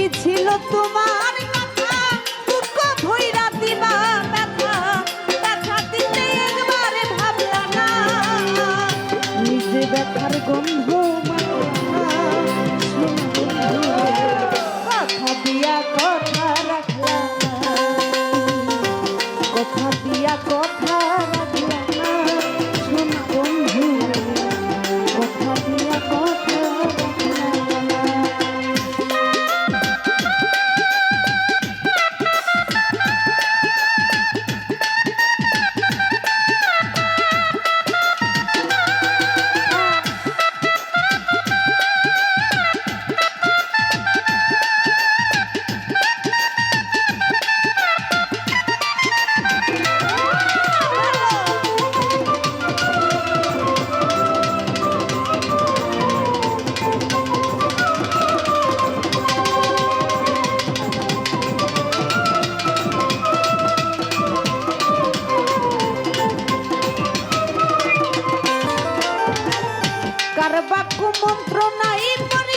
কি ছিল তোমার কথা। দুঃখ ধৈরা দিবা ব্যথা। ব্যথা দিতে একবারে ভাবলা না। নিজে ব্যথার গন্ধ বাক্য মন্ত্র নাই পরে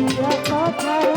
প্রিয় কথা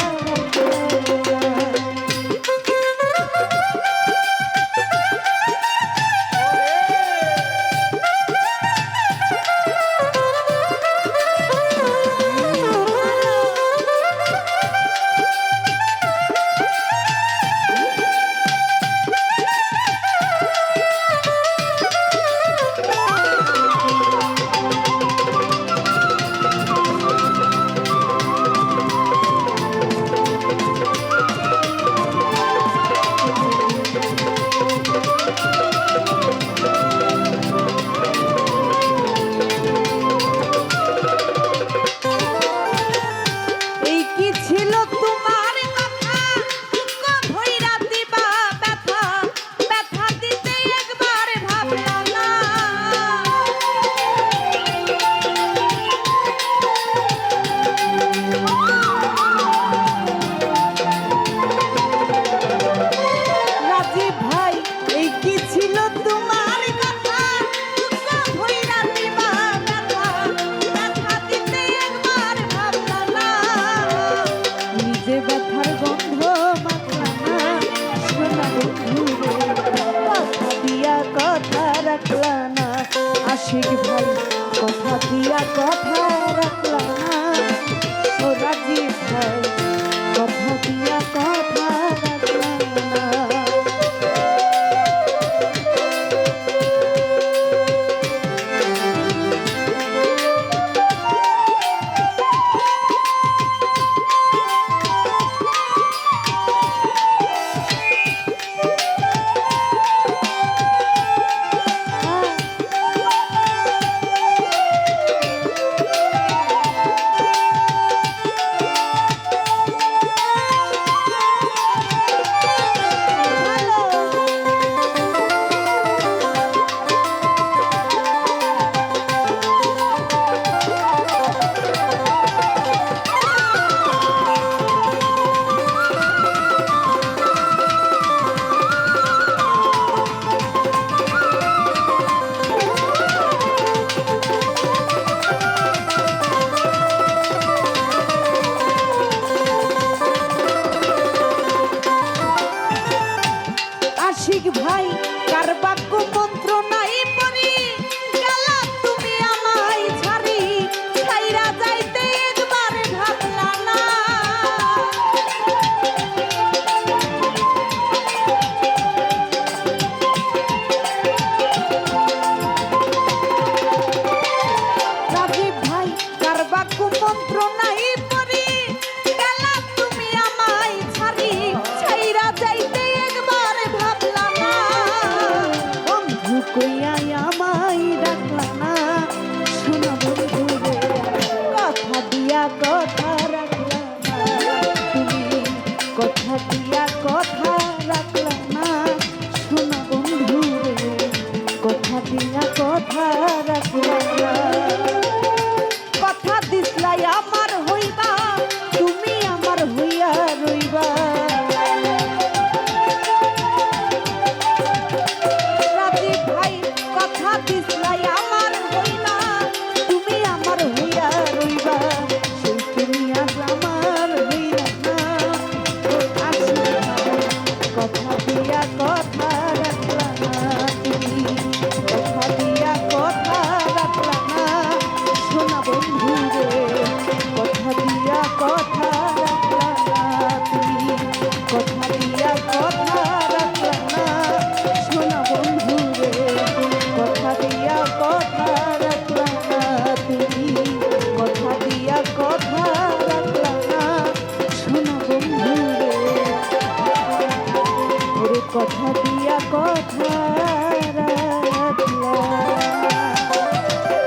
সর্বাকুমন্ত্র নাই